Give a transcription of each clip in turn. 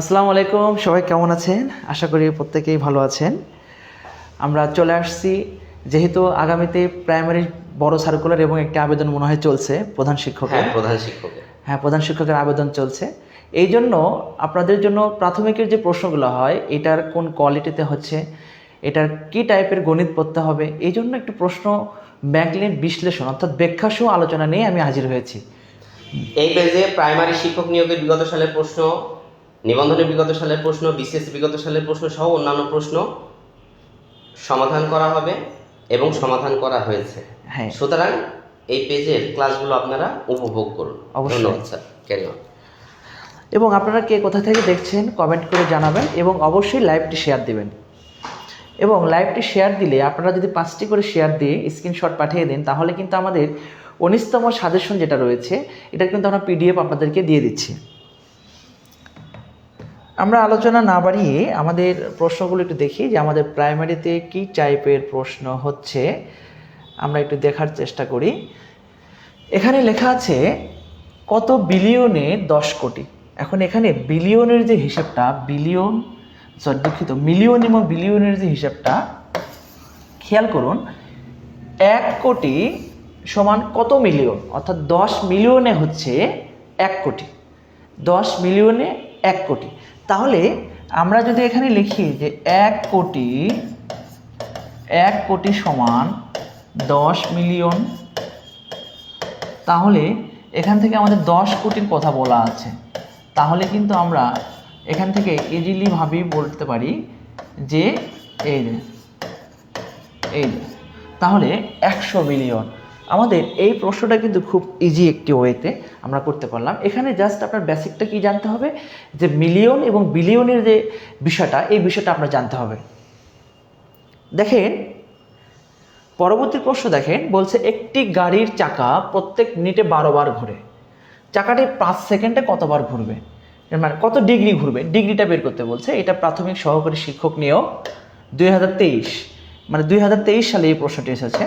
আসসালামু আলাইকুম সবাই কেমন আছেন? আশা করি প্রত্যেকেই ভালো আছেন। আমরা চলে আসছি যেহেতু আগামীতে প্রাইমারি বড় সার্কুলার এবং একটি আবেদন মনে হয় চলছে প্রধান শিক্ষকের। হ্যাঁ প্রধান শিক্ষক হ্যাঁ প্রধান শিক্ষকের আবেদন চলছে। এই জন্য আপনাদের জন্য প্রাথমিকের যে প্রশ্নগুলো হয় এটার কোন কোয়ালিটিতে হচ্ছে এটার কি টাইপের গণিত পড়তে হবে এই জন্য একটু প্রশ্ন ব্যাংকলিন বিশ্লেষণ অর্থাৎ ব্যাখ্যা সহ আলোচনা নিয়ে আমি হাজির হয়েছি। এই পেজে প্রাইমারি শিক্ষক নিয়োগের বিগত সালের প্রশ্ন নিবন্ধনের বিগত সালের প্রশ্ন বিসিএস বিগত সালের প্রশ্ন সহ অন্যান্য প্রশ্ন সমাধান করা হবে এবং সমাধান করা হয়েছে। হ্যাঁ। সুতরাং এই পেজের ক্লাসগুলো আপনারা উপভোগ করুন। অবশ্যই। ধন্যবাদ স্যার। ক্যারি অন এবং আপনারা কে কোথা থেকে দেখছেন কমেন্ট করে জানাবেন এবং অবশ্যই লাইভটি শেয়ার দিবেন। এবং লাইভটি শেয়ার দিলে আপনারা যদি পাঁচটি করে শেয়ার দিয়ে স্ক্রিনশট পাঠিয়ে দেন তাহলে কিন্তু আমাদের উনিশতম সাজেশন যেটা রয়েছে এটা কিন্তু আমরা পিডিএফ আপনাদেরকে দিয়ে দিচ্ছি। আমরা আলোচনা না বাড়িয়ে আমাদের প্রশ্নগুলো একটু দেখি যে আমাদের প্রাইমারিতে কী টাইপের প্রশ্ন হচ্ছে। আমরা একটু দেখার চেষ্টা করি। এখানে লেখা আছে, কত বিলিয়নে দশ কোটি? এখন এখানে বিলিয়নের যে হিসাবটা, বিলিয়ন সরি দুঃখিত, মিলিয়ন এবং বিলিয়নের যে হিসাবটা, খেয়াল করুন, এক কোটি সমান কত মিলিয়ন? অর্থাৎ দশ মিলিয়নে হচ্ছে এক কোটি। দশ মিলিয়নে এক কোটি। তাহলে আমরা যদি এখানে লিখি যে এক কোটি এক কোটি সমান দশ মিলিয়ন, তাহলে এখান থেকে আমাদের দশ কোটির কথা বলা আছে। তাহলে কিন্তু আমরা এখান থেকে ইজিলি ভাবেই বলতে পারি যে এই যে এই যে, তাহলে একশো মিলিয়ন। আমাদের এই প্রশ্নটা কিন্তু খুব ইজি একটি ওয়েতে আমরা করতে পারলাম। এখানে জাস্ট আপনার বেসিকটা কি জানতে হবে? যে মিলিয়ন এবং বিলিয়নের যে বিষয়টা, এই বিষয়টা আপনার জানতে হবে। দেখেন, পরবর্তী প্রশ্ন দেখেন, বলছে একটি গাড়ির চাকা প্রত্যেক মিনিটে বারো বার ঘুরে। চাকাটি পাঁচ সেকেন্ডে কতবার ঘুরবে? মানে কত ডিগ্রি ঘুরবে? ডিগ্রিটা বের করতে বলছে, এটা প্রাথমিক সহকারী শিক্ষক নিয়োগ দুই মানে দুই হাজার তেইশ সালে এই প্রশ্নটি এসেছে।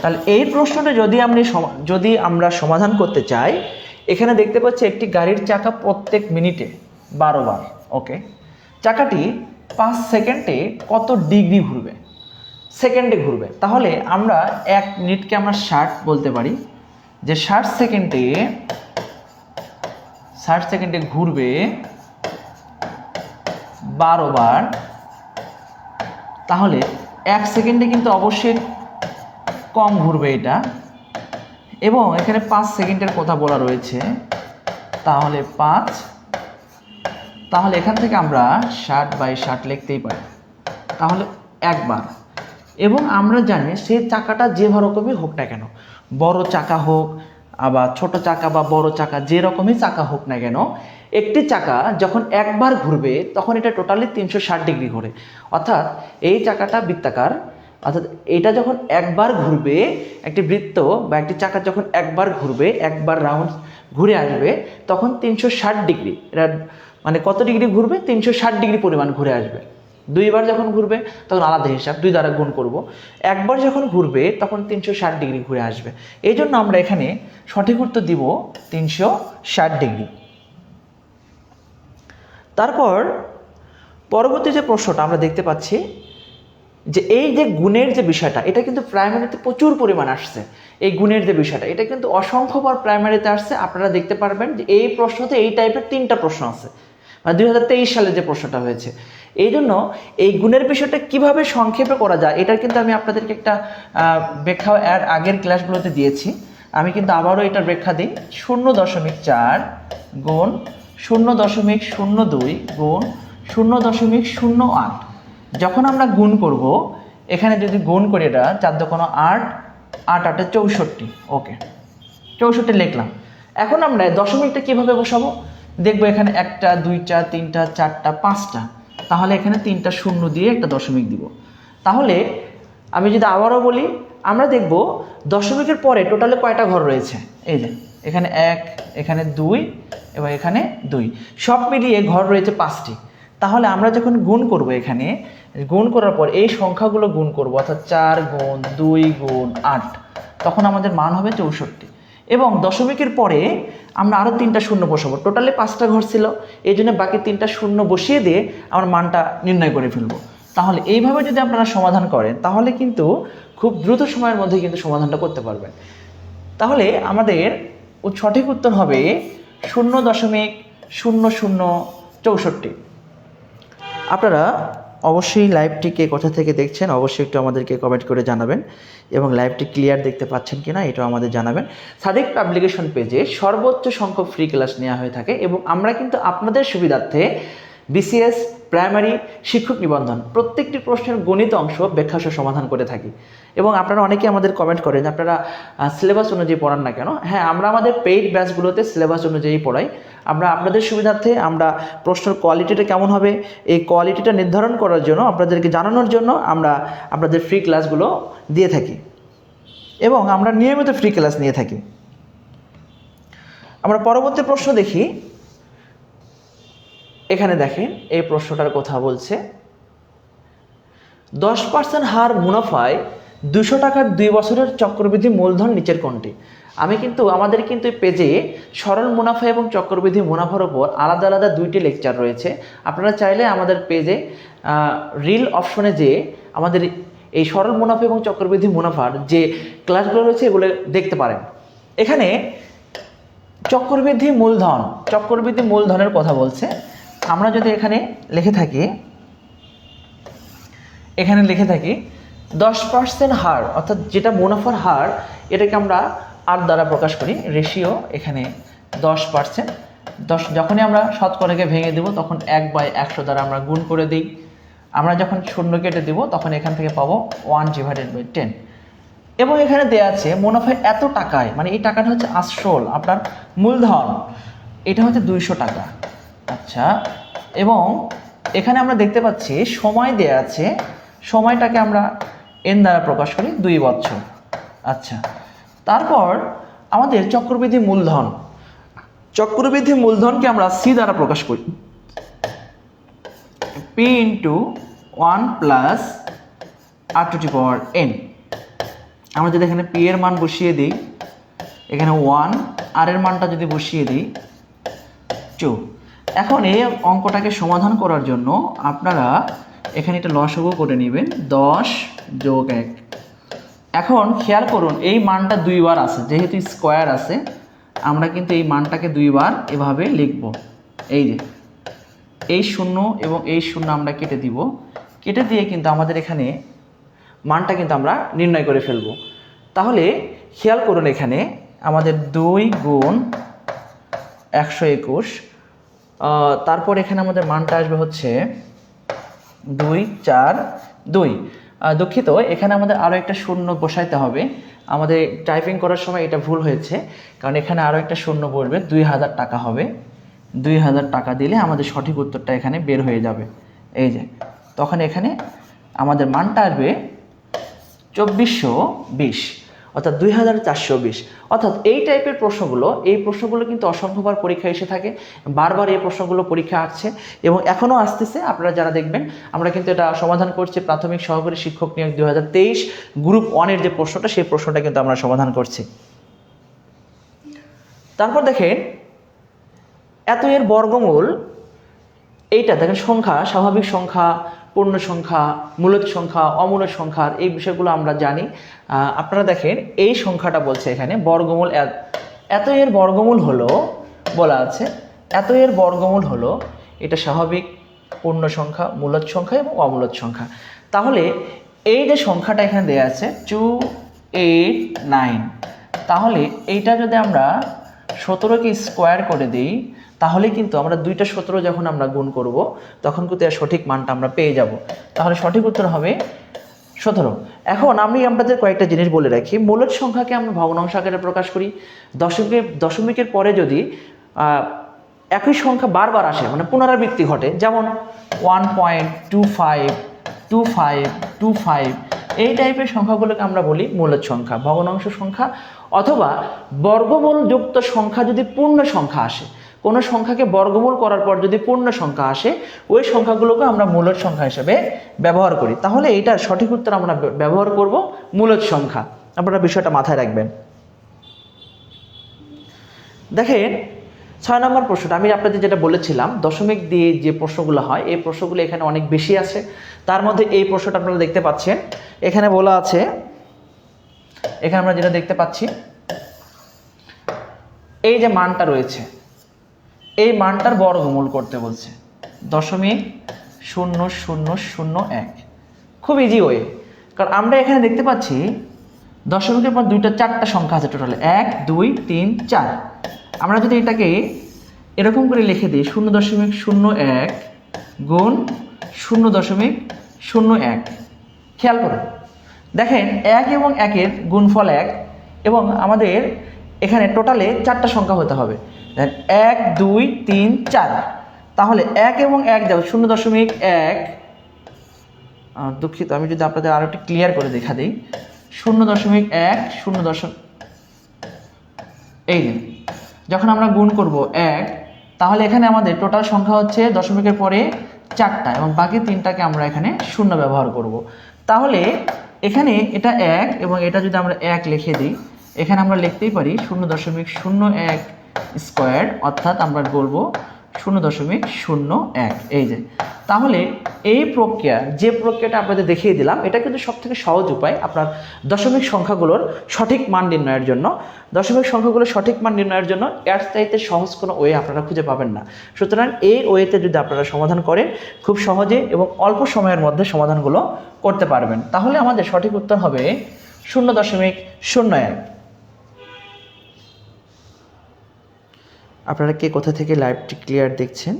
তাহলে এই প্রশ্নটা যদি আপনি যদি আমরা সমাধান করতে চাই, এখানে দেখতে পাচ্ছি একটি গাড়ির চাকা প্রত্যেক মিনিটে বারো বার ওকে চাকাটি পাঁচ সেকেন্ডে কত ডিগ্রি ঘুরবে? সেকেন্ডে ঘুরবে। তাহলে আমরা এক মিনিটকে আমরা ষাট বলতে পারি। যে ষাট সেকেন্ডে ষাট সেকেন্ডে ঘুরবে বারো বার, তাহলে এক সেকেন্ডে কিন্তু অবশ্যই কম ঘুরবে এটা। এবং এখানে পাঁচ সেকেন্ডের কথা বলা রয়েছে। তাহলে পাঁচ। তাহলে এখান থেকে আমরা ষাট বাই ষাট লিখতেই পারি। তাহলে একবার। এবং আমরা জানি সে চাকাটা যে রকমই হোক না কেন, বড় চাকা হোক, আবার ছোট চাকা বা বড় চাকা, যে রকমই চাকা হোক না কেন, একটি চাকা যখন একবার ঘুরবে, তখন এটা টোটালি তিনশো ষাট ডিগ্রি ঘোরে। অর্থাৎ এই চাকাটা বৃত্তাকার অর্থাৎ এটা যখন একবার ঘুরবে, একটি বৃত্ত বা একটি চাকা যখন একবার ঘুরবে, একবার রাউন্ড ঘুরে আসবে, তখন তিনশো ষাট ডিগ্রি, এটা মানে কত ডিগ্রি ঘুরবে? তিনশো ষাট ডিগ্রি পরিমাণ ঘুরে আসবে। দুইবার যখন ঘুরবে, তখন আলাদা হিসাব, দুই দ্বারা গুণ করব। একবার যখন ঘুরবে, তখন তিনশো ষাট ডিগ্রি ঘুরে আসবে। এই জন্য আমরা এখানে সঠিক উত্তর দিব তিনশো ষাট ডিগ্রি। তারপর পরবর্তী যে প্রশ্নটা আমরা দেখতে পাচ্ছি যে এই যে গুণের যে বিষয়টা, এটা কিন্তু প্রাইমারিতে প্রচুর পরিমাণ আসছে। এই গুণের যে বিষয়টা, এটা কিন্তু অসংখ্যবার প্রাইমারিতে আসছে। আপনারা দেখতে পারবেন যে এই প্রশ্নতে এই টাইপের তিনটা প্রশ্ন আছে। মানে দুই হাজার তেইশ সালে যে প্রশ্নটা হয়েছে। এই জন্য এই গুণের বিষয়টা কীভাবে সংক্ষেপে করা যায় এটার কিন্তু আমি আপনাদেরকে একটা ব্যাখ্যা এর আগের ক্লাসগুলোতে দিয়েছি। আমি কিন্তু আবারও এটার ব্যাখ্যা দিই। শূন্য দশমিক চার গুণ শূন্য দশমিক শূন্য দুই গুণ শূন্য দশমিক শূন্য আট। যখন আমরা গুণ করব, এখানে যদি গুণ করি এটা, চার দোকানো আট আট আটে চৌষট্টি। ওকে, চৌষট্টি লিখলাম। এখন আমরা দশমিকটা কীভাবে বসাবো? দেখব এখানে একটা, দুইটা, তিনটা, চারটা, পাঁচটা। তাহলে এখানে তিনটা শূন্য দিয়ে একটা দশমিক দিব। তাহলে আমি যদি আবারও বলি, আমরা দেখব দশমিকের পরে টোটালে কয়টা ঘর রয়েছে? এই যে, এখানে এক, এখানে দুই, এবং এখানে দুই। সব মিলিয়ে ঘর রয়েছে পাঁচটি। তাহলে আমরা যখন গুণ করব এখানে, গুণ করার পর এই সংখ্যাগুলো গুণ করব, অর্থাৎ চার গুণ, দুই গুণ, আট, তখন আমাদের মান হবে চৌষট্টি। এবং দশমিকের পরে আমরা আরও তিনটা শূন্য বসাবো। টোটালি পাঁচটা ঘর ছিল, এই জন্য বাকি তিনটা শূন্য বসিয়ে দিয়ে আমার মানটা নির্ণয় করে ফেলব। তাহলে এইভাবে যদি আপনারা সমাধান করেন, তাহলে কিন্তু খুব দ্রুত সময়ের মধ্যে কিন্তু সমাধানটা করতে পারবেন। তাহলে আমাদের সঠিক উত্তর হবে শূন্য দশমিক শূন্য শূন্য চৌষট্টি। আপনারা অবশ্যই লাইভটিকে কোথা থেকে দেখছেন, অবশ্যই একটু আমাদেরকে কমেন্ট করে জানাবেন এবং লাইভটি ক্লিয়ার দেখতে পাচ্ছেন কিনা এটাও আমাদের জানাবেন। সাদিক পাবলিকেশন পেজে সর্বোচ্চ সংখ্যক ফ্রি ক্লাস নেওয়া হয়ে থাকে এবং আমরা কিন্তু আপনাদের সুবিধার্থে বিসিএস প্রাইমারি শিক্ষক নিবন্ধন। প্রত্যেকটি প্রশ্নের গণিত অংশ ব্যাখ্যাসহ সমাধান করে থাকি। এবং আপনারা অনেকে আমাদের কমেন্ট করেন আপনারা সিলেবাস অনুযায়ী পড়ান না কেন? হ্যাঁ আমরা আমাদের পেইড ব্যাচগুলোতে সিলেবাস অনুযায়ী পড়াই। আমরা আপনাদের সুবিধার্থে আমরা প্রশ্নের কোয়ালিটিটা কেমন হবে, এই কোয়ালিটিটা নির্ধারণ করার জন্য আপনাদেরকে জানানোর জন্য আমরা আপনাদের ফ্রি ক্লাসগুলো দিয়ে থাকি। এবং আমরা নিয়মিত ফ্রি ক্লাস নিয়ে থাকি। আমরা পরবর্তী প্রশ্ন দেখি। এখানে দেখেন, এই প্রশ্নটার কথা বলছে। দশ পার্সেন্ট হার মুনাফায় দুশো টাকার দুই বছরের চক্রবৃদ্ধি মূলধন নিচের কোনটি? আমি কিন্তু, আমাদের কিন্তু পেজে সরল মুনাফা এবং চক্রবৃদ্ধি মুনাফার ওপর আলাদা আলাদা দুইটি লেকচার রয়েছে। আপনারা চাইলে আমাদের পেজে রিল অপশনে যে আমাদের এই সরল মুনাফা এবং চক্রবৃদ্ধি মুনাফার যে ক্লাসগুলো রয়েছে, এগুলো দেখতে পারেন। এখানে চক্রবৃদ্ধি মূলধন, চক্রবৃদ্ধি মূলধনের কথা বলছে। আমরা যদি এখানে লিখে থাকি, এখানে লিখে থাকি, দশ পার্সেন্ট হার, অর্থাৎ যেটা মুনাফার হার, এটাকে আমরা আর দ্বারা প্রকাশ করি রেশিও এখানে দশ পার্সেন্ট দশ, যখনই আমরা শতকরাকে ভেঙে দেব, তখন এক বাই একশো দ্বারা আমরা গুণ করে দিই। আমরা যখন শূন্য কেটে দেব, তখন এখান থেকে পাবো ওয়ান ডিভাইডেড বাই টেন এবং এখানে দেয়া আছে মুনাফা এত টাকায় মানে এই টাকাটা হচ্ছে আসল আপনার মূলধন, এটা হচ্ছে দুইশো টাকা। আচ্ছা এবং এখানে আমরা দেখতে পাচ্ছি সময় দেয়া আছে। সময়টাকে আমরা এন দ্বারা প্রকাশ করি, দুই বছর আচ্ছা তারপর আমাদের চক্রবৃদ্ধি মূলধন। চক্রবৃদ্ধি মূলধনকে আমরা সি দ্বারা প্রকাশ করি। P into one plus r to the power n আমরা যদি এখানে পি এর মান বসিয়ে দিই, এখানে ওয়ান আর এর মানটা যদি বসিয়ে দিই টু এখন এই অঙ্কটাকে সমাধান করার জন্য আপনারা এখানে একটা লসগু করে নেবেন, দশ যোগ এক। এখন খেয়াল করুন, এই মানটা দুইবার আছে, যেহেতু স্কোয়ার আছে, আমরা কিন্তু এই মানটাকে দুইবার এভাবে লিখব। এই যে, এই শূন্য এবং এই শূন্য আমরা কেটে দিব। কেটে দিয়ে কিন্তু আমাদের এখানে মানটা কিন্তু আমরা নির্ণয় করে ফেলব। তাহলে খেয়াল করুন এখানে আমাদের দুই গুণ একশো একুশ তারপর এখানে আমাদের মানটা আসবে হচ্ছে দুই, চার, দুই। দুঃখিত, এখানে আমাদের আরও একটা শূন্য বসাইতে হবে। আমাদের টাইপিং করার সময় এটা ভুল হয়েছে, কারণ এখানে আরও একটা শূন্য বসবে, দুই হাজার টাকা হবে। দুই হাজার টাকা দিলে আমাদের সঠিক উত্তরটা এখানে বের হয়ে যাবে। এই যে, তখন এখানে আমাদের মানটা আসবে চব্বিশশো বিশ। অর্থাৎ দুই হাজার চারশো বিশ। অর্থাৎ এই টাইপের প্রশ্নগুলো, এই প্রশ্নগুলো কিন্তু অসংখ্যবার পরীক্ষা এসে থাকে। বারবার এই প্রশ্নগুলো পরীক্ষা আসছে এবং এখনও আসতেছে, আপনারা যারা দেখবেন, আমরা কিন্তু এটা সমাধান করছি। প্রাথমিক সহকারী শিক্ষক নিয়োগ দুই হাজার তেইশ, গ্রুপ ওয়ানের যে প্রশ্নটা, সেই প্রশ্নটা কিন্তু আমরা সমাধান করছি। তারপর দেখেন, এত এর বর্গমূল এইটা দেখেন সংখ্যা, স্বাভাবিক সংখ্যা, পূর্ণ সংখ্যা, মূলত সংখ্যা অমূলত সংখ্যার এই বিষয়গুলো আমরা জানি। আপনারা দেখেন, এই সংখ্যাটা বলছে এখানে, বর্গমূল এত- এর বর্গমূল হলো, বলা আছে, এত এর বর্গমূল হলো, এটা স্বাভাবিক, পূর্ণ সংখ্যা, মূলত সংখ্যা এবং অমূলত সংখ্যা। তাহলে, এই যে সংখ্যাটা এখানে দেওয়া আছে টু এইট নাইন তাহলে এইটা যদি আমরা সতেরোকে স্কোয়ার করে দিই তাহলে কিন্তু আমরা দুইটা সতেরো যখন আমরা গুণ করব, তখন কিন্তু এর সঠিক মানটা আমরা পেয়ে যাব। তাহলে সঠিক উত্তর হবে সতেরো। এখন আমি আপনাদের কয়েকটা জিনিস বলে রাখি। মূলত সংখ্যাকে আমরা ভগ্নাংশ আকারে প্রকাশ করি। দশমিকের দশমিকের পরে যদি একই সংখ্যা বারবার আসে মানে পুনরাবৃত্তি ঘটে, যেমন one point two five two five two five এই টাইপের সংখ্যাগুলোকে আমরা বলি মূলত সংখ্যা, ভগ্নাংশ সংখ্যা, অথবা বর্গমূল যুক্ত সংখ্যা যদি পূর্ণ সংখ্যা আসে কোনো সংখ্যাকে বর্গমূল করার পর যদি পূর্ণ সংখ্যা আসে, ওই সংখ্যাগুলোকে আমরা মূলত সংখ্যা হিসেবে ব্যবহার করি। তাহলে এইটার সঠিক উত্তর আমরা ব্যবহার করব মূলত সংখ্যা। আপনারা বিষয়টা মাথায় রাখবেন। দেখেন, ছয় নম্বর প্রশ্নটা, আমি আপনাদের যেটা বলেছিলাম, দশমিক দিয়ে যে প্রশ্নগুলো হয়, এই প্রশ্নগুলো এখানে অনেক বেশি আছে। তার মধ্যে এই প্রশ্নটা আপনারা দেখতে পাচ্ছেন। এখানে বলা আছে, এখানে আমরা যেটা দেখতে পাচ্ছি, এই যে মানটা রয়েছে এই মানটার বর্গমূল করতে বলছে। দশমিক শূন্য শূন্য শূন্য এক। খুব ইজি ওয়ে কারণ আমরা এখানে দেখতে পাচ্ছি দশমিকের পর দুইটা চারটা সংখ্যা আছে টোটালে এক, দুই, তিন, চার। আমরা যদি এটাকে এরকম করে লিখে দিই, শূন্য দশমিক শূন্য এক গুণ শূন্য দশমিক শূন্য এক। খেয়াল করুন। দেখেন, এক এবং একের গুণফল এক এবং আমাদের এখানে টোটালে চারটা সংখ্যা হতে হবে। দেখেন এক, দুই, তিন, চার। তাহলে এক এবং এক দাও শূন্য দশমিক এক। দুঃখিত, আমি যদি আপনাদের আরও একটু ক্লিয়ার করে দেখা দিই। শূন্য দশমিক এক, শূন্য দশমিক এই দিন যখন আমরা গুণ করব এক, তাহলে এখানে আমাদের টোটাল সংখ্যা হচ্ছে দশমিকের পরে চারটা এবং বাকি তিনটাকে আমরা এখানে শূন্য ব্যবহার করব। তাহলে এখানে এটা এক এবং এটা যদি আমরা এক লিখে দিই, এখানে আমরা লিখতেই পারি শূন্য দশমিক শূন্য এক স্কোয়ার অর্থাৎ আমরা বলব শূন্য দশমিক শূন্য এক। এই যে, তাহলে এই প্রক্রিয়া, যে প্রক্রিয়াটা আপনাদের দেখিয়ে দিলাম, এটা কিন্তু সব থেকে সহজ উপায় আপনার দশমিক সংখ্যাগুলোর সঠিক মান নির্ণয়ের জন্য। দশমিক সংখ্যাগুলোর সঠিক মান নির্ণয়ের জন্য এর চাইতে সহজ কোনো ওয়ে আপনারা খুঁজে পাবেন না। সুতরাং এই ওয়েতে যদি আপনারা সমাধান করেন, খুব সহজে এবং অল্প সময়ের মধ্যে সমাধানগুলো করতে পারবেন। তাহলে আমাদের সঠিক উত্তর হবে শূন্য দশমিক শূন্য এক। আপনারা কে কোথা থেকে লাইভটি ক্লিয়ার দেখছেন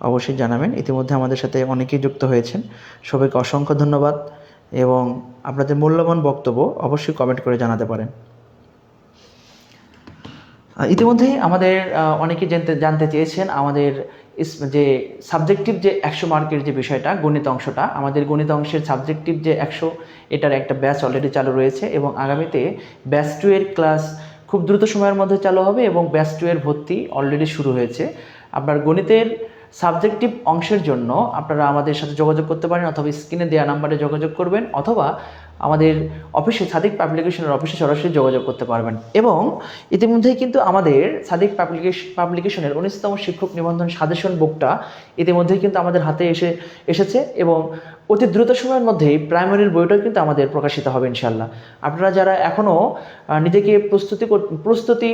অবশ্যই জানাবেন। ইতিমধ্যে আমাদের সাথে অনেকেই যুক্ত হয়েছেন। সবাইকে অসংখ্য ধন্যবাদ এবং আপনাদের মূল্যবান বক্তব্য অবশ্যই কমেন্ট করে জানাতে পারেন। ইতিমধ্যেই আমাদের আহ, অনেকেই জানতে জানতে চেয়েছেন আমাদের যে সাবজেক্টিভ যে একশো মার্কের যে বিষয়টা গণিত অংশটা আমাদের গণিত অংশের সাবজেক্টিভ যে একশো এটার একটা ব্যাচ অলরেডি চালু রয়েছে এবং আগামীতে ব্যাচ টু এর ক্লাস খুব দ্রুত সময়ের মধ্যে চালু হবে এবং ব্যাচ টু এর ভর্তি অলরেডি শুরু হয়েছে। আপনার গণিতের সাবজেক্টিভ অংশের জন্য আপনারা আমাদের সাথে যোগাযোগ করতে পারেন অথবা স্ক্রিনে দেওয়া নাম্বারে যোগাযোগ করবেন অথবা আমাদের অফিসে সাদিক পাবলিকেশনের অফিসে সরাসরি যোগাযোগ করতে পারবেন। এবং ইতিমধ্যেই কিন্তু আমাদের সাদিক পাবলিকেশন পাবলিকেশনের উনিশতম শিক্ষক নিবন্ধন সাজেশন বুকটা ইতিমধ্যেই কিন্তু আমাদের হাতে এসে, এসেছে এবং অতি দ্রুত সময়ের মধ্যেই প্রাইমারির বইটাও কিন্তু আমাদের প্রকাশিত হবে ইনশাল্লাহ আপনারা যারা এখনও নিজেকে প্রস্তুতি প্রস্তুতি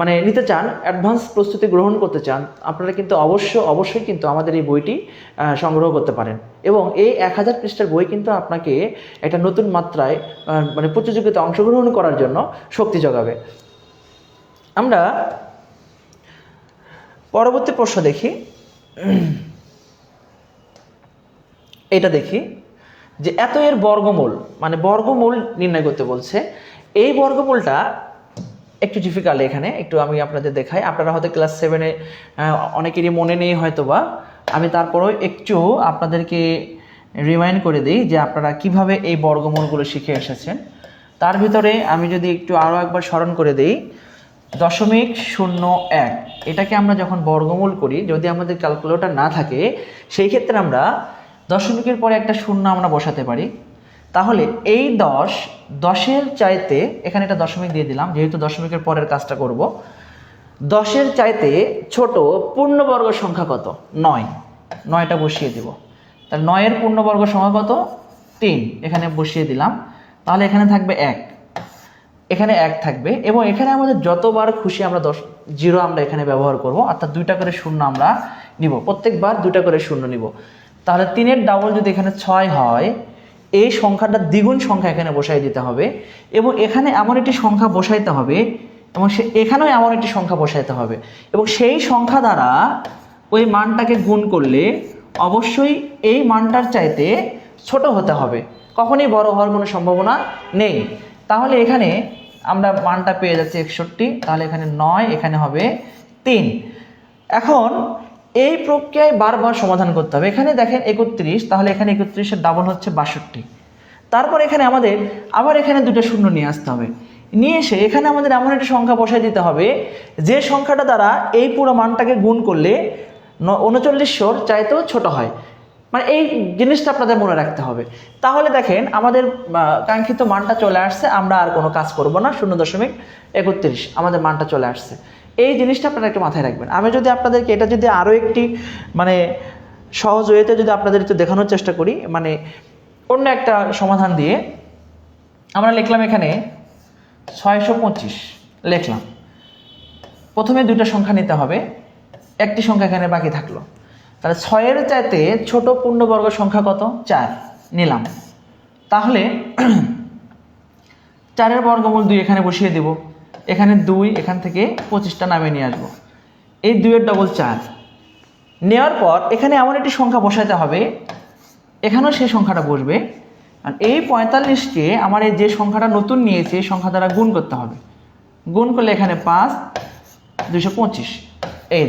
মানে নিতে চান অ্যাডভান্স প্রস্তুতি গ্রহণ করতে চান, আপনারা কিন্তু অবশ্য, অবশ্যই কিন্তু আমাদের এই বইটি সংগ্রহ করতে পারেন। এবং এই এক হাজার পৃষ্ঠার বই কিন্তু আপনাকে একটা নতুন মাত্রায় মানে প্রতিযোগিতায় অংশগ্রহণ করার জন্য শক্তি যোগাবে। আমরা পরবর্তী প্রশ্ন দেখি। এটা দেখি, যে এত এর বর্গমূল মানে বর্গমূল নির্ণয় করতে বলছে, এই বর্গমূলটা একটু ডিফিকাল্ট এখানে, একটু আমি আপনাদের দেখাই। আপনারা হয়তো ক্লাস সেভেনে অনেকেরই মনে নেই হয়তো বা আমি তারপরেও একটু আপনাদেরকে রিমাইন্ড করে দিই যে আপনারা কীভাবে এই বর্গমূলগুলো শিখে এসেছেন। তার ভিতরে আমি যদি একটু আরও একবার স্মরণ করে দিই, দশমিক শূন্য এক, এটাকে আমরা যখন বর্গমূল করি, যদি আমাদের ক্যালকুলেটর না থাকে, সেই ক্ষেত্রে আমরা দশমিকের পরে একটা শূন্য আমরা বসাতে পারি। তাহলে এই দশ, দশের চাইতে, এখানে একটা দশমিক দিয়ে দিলাম, যেহেতু দশমিকের পরের কাজটা করব। দশের চাইতে ছোট পূর্ণবর্গ সংখ্যা কত? নয়। নয়টা বসিয়ে দিব। তাহলে নয়ের পূর্ণবর্গ সংখ্যা কত? তিন। এখানে বসিয়ে দিলাম। তাহলে এখানে থাকবে এক। এখানে এক থাকবে এবং এখানে আমাদের যতবার খুশি আমরা দশ, জিরো আমরা এখানে ব্যবহার করব। অর্থাৎ দুইটা করে শূন্য আমরা নিব। প্রত্যেকবার দুইটা করে শূন্য নিব। তাহলে তিনের ডাবল যদি এখানে ছয় হয়, এই সংখ্যাটা দ্বিগুণ সংখ্যা এখানে বসাই দিতে হবে এবং এখানে এমন একটি সংখ্যা বসাইতে হবে এবং সে, এখানেও এমন একটি সংখ্যা বসাইতে হবে এবং সেই সংখ্যা দ্বারা ওই মানটাকে গুণ করলে অবশ্যই এই মানটার চাইতে ছোট হতে হবে। কখনই বড় হওয়ার কোনো সম্ভাবনা নেই। তাহলে এখানে আমরা মানটা পেয়ে যাচ্ছি একষট্টি, তাহলে এখানে নয়, এখানে হবে তিন। এখন এই প্রক্রিয়ায় বারবার সমাধান করতে হবে। এখানে দেখেন একত্রিশ, তাহলে এখানে একত্রিশের ডাবল হচ্ছে বাষট্টি। তারপর এখানে আমাদের, আবার এখানে দুটো শূন্য নিয়ে আসতে হবে। নিয়ে এসে এখানে আমাদের এমন একটা সংখ্যা বসাই দিতে হবে, যে সংখ্যাটা দ্বারা এই পুরো মানটাকে গুণ করলে উনচল্লিশশোর চাইতেও ছোট হয়। মানে এই জিনিসটা আপনাদের মনে রাখতে হবে। তাহলে দেখেন আমাদের কাঙ্ক্ষিত মানটা চলে আসছে, আমরা আর কোনো কাজ করব না, শূন্য দশমিক একত্রিশ, আমাদের মানটা চলে আসছে। এই জিনিসটা আপনারা একটু মাথায় রাখবেন। আমি যদি আপনাদেরকে, এটা যদি আরও একটি মানে সহজ ওয়েতে যদি আপনাদের একটু দেখানোর চেষ্টা করি মানে অন্য একটা সমাধান দিয়ে, আমরা লিখলাম এখানে ছয়শো পঁচিশ। লিখলাম। প্রথমে দুটো সংখ্যা নিতে হবে। একটি সংখ্যা এখানে বাকি থাকল। তাহলে ছয়ের চাইতে ছোট পূর্ণবর্গ সংখ্যা কত? চার। নিলাম। তাহলে চারের বর্গমূল দুই এখানে বসিয়ে দেব। এখানে দুই, এখান থেকে পঁচিশটা নামিয়ে নিয়ে আসব। এই দুইয়ের ডবল চার নেওয়ার পর এখানে এমন একটি সংখ্যা বসাতে হবে, এখানেও সেই সংখ্যাটা বসবে। আর এই পঁয়তাল্লিশকে আমার এই যে সংখ্যাটা নতুন নিয়েছে, এই সংখ্যা দ্বারা গুণ করতে হবে। গুণ করলে এখানে পাঁচ দুশো পঁচিশ। এই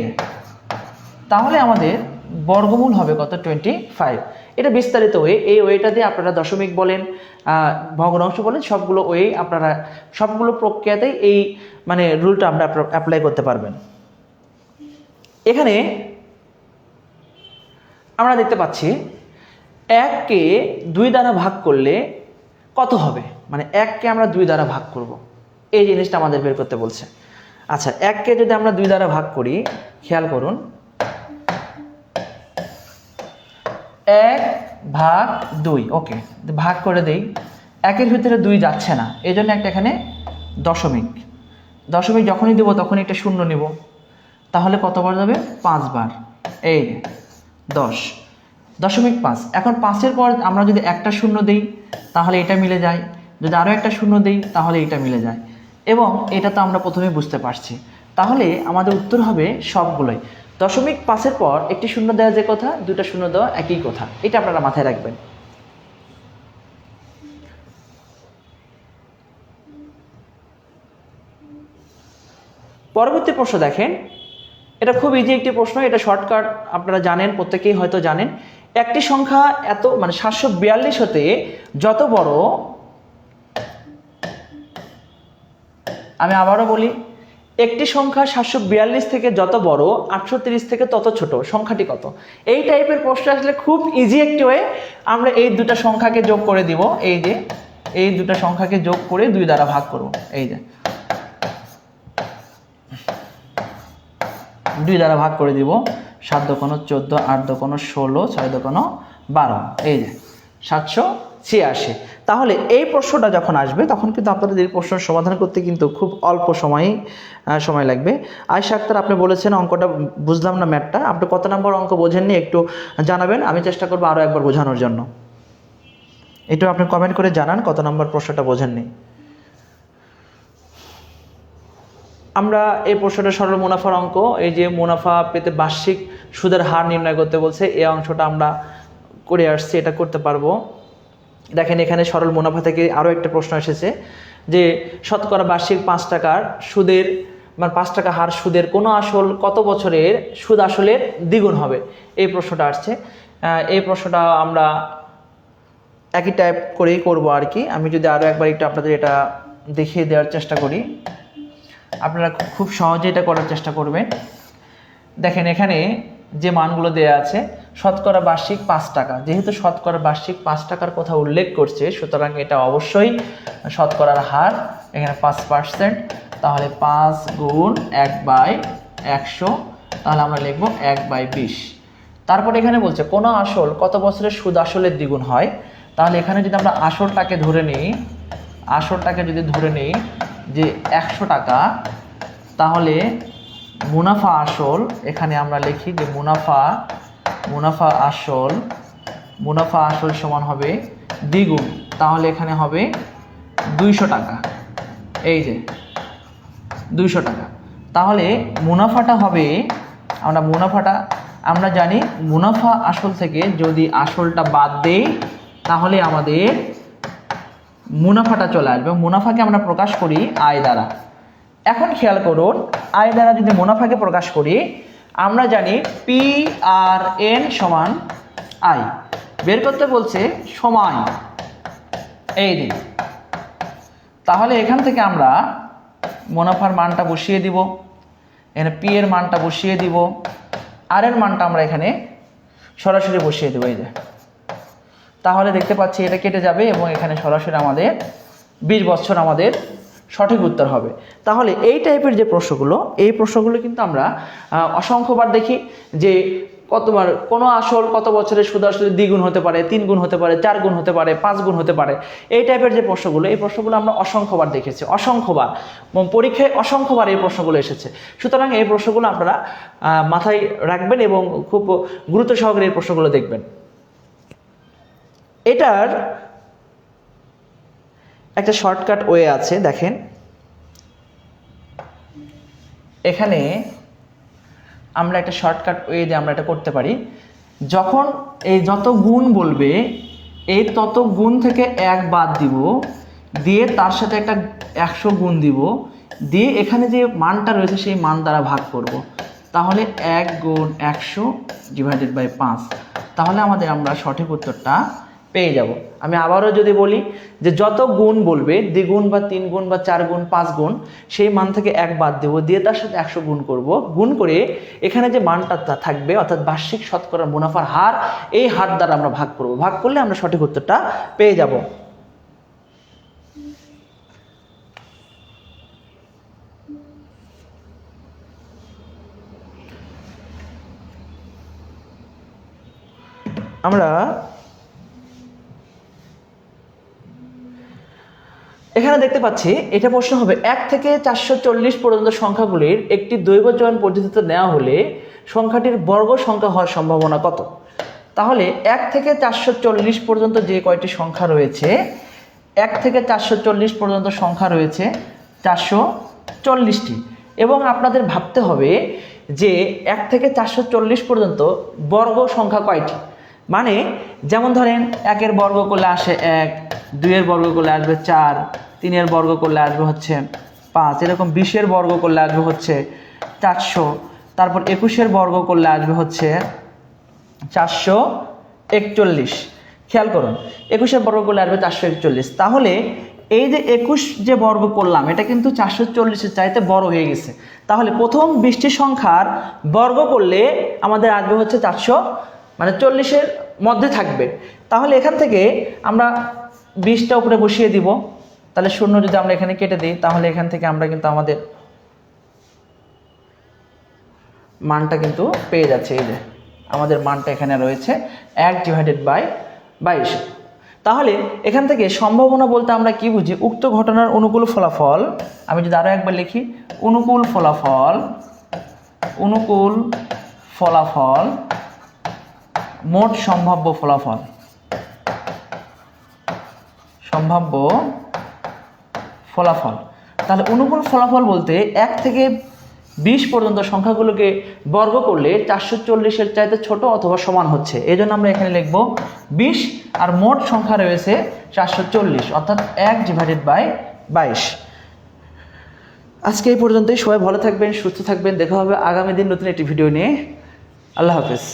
তাহলে আমাদের বর্গমূল হবে কত? টোয়েন্টি ফাইভ এটা বিস্তারিত ওয়ে এই ওয়েটা দিয়ে আপনারা দশমিক বলেন ভগ্নাংশ বলেন সবগুলো ওয়ে আপনারা, সবগুলো প্রক্রিয়াতেই এই মানে রুলটা আমরা অ্যাপ্লাই করতে পারবেন। এখানে আমরা দেখতে পাচ্ছি, এককে দুই দ্বারা ভাগ করলে কত হবে? মানে এককে আমরা দুই দ্বারা ভাগ করব। এই জিনিসটা আমাদের বের করতে বলছে। আচ্ছা এককে যদি আমরা দুই দ্বারা ভাগ করি, খেয়াল করুন, এক ভাগ দুই ওকে ভাগ করে দেই। একের ভিতরে দুই যাচ্ছে না এই জন্য একটা এখানে দশমিক। দশমিক যখনই দেবো তখনই একটা শূন্য নেব। তাহলে কতবার যাবে? পাঁচবার। এই দশ। দশমিক পাঁচ। এখন পাঁচের পর আমরা যদি একটা শূন্য দিই, তাহলে এটা মিলে যায়। যদি আরও একটা শূন্য দিই, তাহলে এটা মিলে যায়। এবং এটা তো আমরা প্রথমে বুঝতে পারছি। তাহলে আমাদের উত্তর হবে সবগুলোই। দশমিক পাঁচের পর একটি শূন্য দেওয়া যে কথা দুটা শূন্য দেওয়া একই কথা। এটা আপনারা মাথায় রাখবেন। পরবর্তী প্রশ্ন দেখেন। এটা খুব ইজি একটি প্রশ্ন, এটা শর্টকাট আপনারা জানেন, প্রত্যেকেই হয়তো জানেন। একটি সংখ্যা এত মানে সাতশো বিয়াল্লিশ হতে যত বড়, আমি আবারও বলি একটি সংখ্যা সাতশো বিয়াল্লিশ থেকে যত বড়, আটশো তিরিশ থেকে তত ছোট। সংখ্যাটি কত? এই টাইপের প্রশ্ন আসলে খুব ইজি একটি ওয়ে আমরা এই দুটা সংখ্যাকে যোগ করে দিব। এই যে, এই দুটা সংখ্যাকে যোগ করে দুই দ্বারা ভাগ করব। এই যে, দুই দ্বারা ভাগ করে দিব। সাত দোকানো চোদ্দ, আট দোকানো ষোলো, ছয় দোকানো বারো। এই যে, সাতশো ছিয়াশি তাহলে এই প্রশ্নটা যখন আসবে, তখন কিন্তু আপনাদের এই প্রশ্নের সমাধান করতে কিন্তু খুব অল্প সময়ই সময় লাগবে। আয়সা আক্তার, আপনি বলেছেন অঙ্কটা বুঝলাম না ম্যাটটা আপনি কত নম্বর অঙ্ক বোঝেননি একটু জানাবেন। আমি চেষ্টা করব আরও একবার বোঝানোর জন্য। একটু আপনি কমেন্ট করে জানান কত নম্বর প্রশ্নটা বোঝেননি। আমরা এই প্রশ্নটা সরল মুনাফার অঙ্ক। এই যে মুনাফা পেতে বার্ষিক সুদের হার নির্ণয় করতে বলছে এই অংশটা আমরা করে আসছি, এটা করতে পারব। দেখেন এখানে সরল মুনাফা থেকে আরও একটা প্রশ্ন এসেছে যে শতকরা বার্ষিক পাঁচ টাকার সুদের মানে পাঁচ টাকা হার সুদের কোনো আসল কত বছরের সুদ আসলের দ্বিগুণ হবে? এই প্রশ্নটা আসছে। এই প্রশ্নটা আমরা একই টাইপ করেই করব আর কি। আমি যদি আরও একবার একটু আপনাদের এটা দেখিয়ে দেওয়ার চেষ্টা করি। আপনারা খুব- সহজে এটা করার চেষ্টা করবেন। দেখেন এখানে যে মানগুলো দেয়া আছে শতকরা বার্ষিক পাঁচ টাকা। যেহেতু শতকরা বার্ষিক পাঁচ টাকার কথা উল্লেখ করছে, সুতরাং এটা অবশ্যই শতকরার হার, এখানে পাঁচ পার্সেন্ট তাহলে পাঁচ গুণ এক বাই একশো, তাহলে আমরা লিখব এক বাই বিশ। তারপর এখানে বলছে, কোনো আসল কত বছরের সুদ আসলের দ্বিগুণ হয়? তাহলে এখানে যদি আমরা আসলটাকে ধরে নিই, আসলটাকে যদি ধরে নিই যে একশো টাকা, তাহলে মুনাফা আসল, এখানে আমরা লিখি যে মুনাফা মুনাফা আসল মুনাফা আসল সমান হবে দ্বিগুণ। তাহলে এখানে হবে দুইশো টাকা। এই যে, দুইশো টাকা। তাহলে মুনাফাটা হবে, আমরা মুনাফাটা, আমরা জানি মুনাফা আসল থেকে যদি আসলটা বাদ দেই, তাহলে আমাদের মুনাফাটা চলে আসবে। মুনাফাকে আমরা প্রকাশ করি আয় দ্বারা। এখন খেয়াল করুন, আয় দ্বারা যদি মুনাফাকে প্রকাশ করি আমরা জানি পি আর এন সমান আই বের করতে বলছে সময় এই দিন তাহলে এখান থেকে আমরা মুনাফার মানটা বসিয়ে দিব। এখানে পি এর মানটা বসিয়ে দিব। আর এর মানটা আমরা এখানে সরাসরি বসিয়ে দেবো, এই যে। তাহলে দেখতে পাচ্ছি এটা কেটে যাবে এবং এখানে সরাসরি আমাদের বিশ বছর আমাদের সঠিক উত্তর হবে। তাহলে এই টাইপের যে প্রশ্নগুলো, এই প্রশ্নগুলো কিন্তু আমরা অসংখ্যবার দেখি যে কতবার, কোনো আসল কত বছরের সুদ আসলে দ্বিগুণ হতে পারে তিন গুণ হতে পারে চার গুণ হতে পারে পাঁচ গুণ হতে পারে, এই টাইপের যে প্রশ্নগুলো, এই প্রশ্নগুলো আমরা অসংখ্যবার দেখেছি, অসংখ্যবার পরীক্ষায় অসংখ্যবার এই প্রশ্নগুলো এসেছে। সুতরাং এই প্রশ্নগুলো আপনারা মাথায় রাখবেন এবং খুব গুরুত্ব সহকারে এই প্রশ্নগুলো দেখবেন। এটার একটা শর্টকাট ওয়ে আছে, দেখেন। এখানে আমরা একটা শর্টকাট ওয়ে দিয়ে আমরা এটা করতে পারি। যখন এই যত গুণ বলবে, এই তত গুণ থেকে এক বাদ দিব, দিয়ে তার সাথে একটা একশো গুণ দিব, দিয়ে এখানে যে মানটা রয়েছে সেই মান দ্বারা ভাগ করব। তাহলে এক গুণ একশো ডিভাইডেড বাই পাঁচ। তাহলে আমাদের আমরা সঠিক উত্তরটা পেয়ে যাব। আমি আবারও যদি বলি যে যত গুণ বলবে, দ্বিগুণ বা তিন গুণ বা চার গুণ, পাঁচ গুণ, সেই মান থেকে এক বাদ দেবো, দিয়ে তার সাথে একশো গুণ করব। গুণ করে এখানে যে মানটা থাকবে, অর্থাৎ বার্ষিক শতকরা মুনাফার হার, এই হার দ্বারা আমরা ভাগ করব। ভাগ করলে আমরা সঠিক উত্তরটা পেয়ে যাব। আমরা এখানে দেখতে পাচ্ছি, এটা প্রশ্ন হবে, এক থেকে চারশো চল্লিশ পর্যন্ত সংখ্যাগুলির একটি দৈব চয়ন পদ্ধতিতে নেওয়া হলে সংখ্যাটির বর্গ সংখ্যা হওয়ার সম্ভাবনা কত? তাহলে এক থেকে চারশো চল্লিশ পর্যন্ত যে কয়টি সংখ্যা রয়েছে, এক থেকে চারশো চল্লিশ পর্যন্ত সংখ্যা রয়েছে চারশো চল্লিশটি। এবং আপনাদের ভাবতে হবে যে এক থেকে চারশো চল্লিশ পর্যন্ত বর্গ সংখ্যা কয়টি? মানে যেমন ধরেন একের বর্গ করলে আসে এক, দুইয়ের বর্গ করলে আসবে চার, তিনের বর্গ করলে আসবে হচ্ছে পাঁচ, এরকম বিশের বর্গ করলে আসবে হচ্ছে চারশো, তারপর একুশের বর্গ করলে আসবে হচ্ছে চারশো একচল্লিশ। খেয়াল করুন, একুশের বর্গ করলে আসবে চারশো একচল্লিশ। তাহলে এই যে একুশ যে বর্গ করলাম, এটা কিন্তু চারশো চল্লিশের চাইতে বড় হয়ে গেছে। তাহলে প্রথম বিশটি সংখ্যার বর্গ করলে আমাদের আসবে হচ্ছে চারশো মানে চল্লিশের মধ্যে থাকবে। তাহলে এখান থেকে আমরা বিশটা উপরে বসিয়ে দিব। তাহলে শূন্য যদি আমরা এখানে কেটে দিই, তাহলে এখান থেকে আমরা কিন্তু আমাদের মানটা কিন্তু পেয়ে যাচ্ছে। এই যে, আমাদের মানটা এখানে রয়েছে এক ডিভাইডেড বাই বাইশ। তাহলে এখান থেকে সম্ভাবনা বলতে আমরা কি বুঝি? উক্ত ঘটনার অনুকূল ফলাফল, আমি যদি আরও একবার লিখি, অনুকূল ফলাফল অনুকূল ফলাফল মোট সম্ভাব্য ফলাফল। সম্ভাব্য ফলাফল। তাহলে অনুকূল ফলাফল বলতে এক থেকে বিশ পর্যন্ত সংখ্যাগুলোকে বর্গ করলে চারশো চল্লিশের চাইতে ছোট অথবা সমান হচ্ছে। এই জন্য আমরা এখানে লিখব বিশ আর মোট সংখ্যা রয়েছে চারশো চল্লিশ, অর্থাৎ এক ডিভাইডেড বাই বাইশ। আজকে এই পর্যন্তই। সবাই ভালো থাকবেন, সুস্থ থাকবেন। দেখা হবে আগামী দিন নতুন একটি ভিডিও নিয়ে। আল্লাহ হাফেজ।